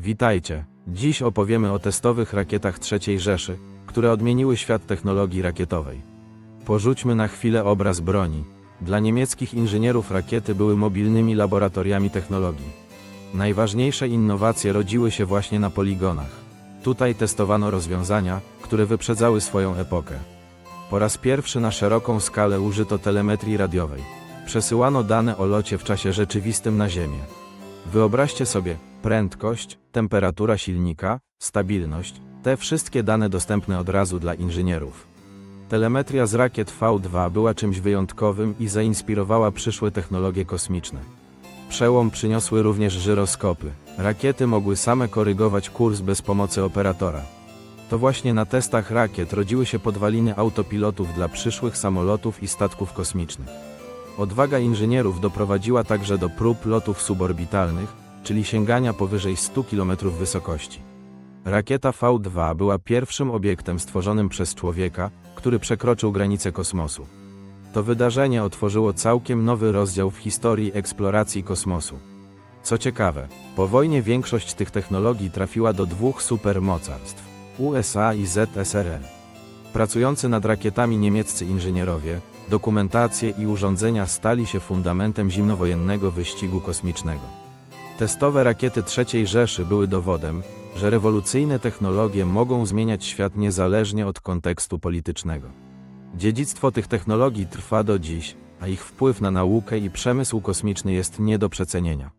Witajcie. Dziś opowiemy o testowych rakietach III Rzeszy, które odmieniły świat technologii rakietowej. Porzućmy na chwilę obraz broni. Dla niemieckich inżynierów rakiety były mobilnymi laboratoriami technologii. Najważniejsze innowacje rodziły się właśnie na poligonach. Tutaj testowano rozwiązania, które wyprzedzały swoją epokę. Po raz pierwszy na szeroką skalę użyto telemetrii radiowej. Przesyłano dane o locie w czasie rzeczywistym na Ziemię. Wyobraźcie sobie prędkość, temperatura silnika, stabilność, te wszystkie dane dostępne od razu dla inżynierów. Telemetria z rakiet V2 była czymś wyjątkowym i zainspirowała przyszłe technologie kosmiczne. Przełom przyniosły również żyroskopy. Rakiety mogły same korygować kurs bez pomocy operatora. To właśnie na testach rakiet rodziły się podwaliny autopilotów dla przyszłych samolotów i statków kosmicznych. Odwaga inżynierów doprowadziła także do prób lotów suborbitalnych, czyli sięgania powyżej 100 km wysokości. Rakieta V2 była pierwszym obiektem stworzonym przez człowieka, który przekroczył granice kosmosu. To wydarzenie otworzyło całkiem nowy rozdział w historii eksploracji kosmosu. Co ciekawe, po wojnie większość tych technologii trafiła do dwóch supermocarstw USA i ZSRR. Pracujący nad rakietami niemieccy inżynierowie, dokumentacje i urządzenia stali się fundamentem zimnowojennego wyścigu kosmicznego. Testowe rakiety III Rzeszy były dowodem, że rewolucyjne technologie mogą zmieniać świat niezależnie od kontekstu politycznego. Dziedzictwo tych technologii trwa do dziś, a ich wpływ na naukę i przemysł kosmiczny jest nie do przecenienia.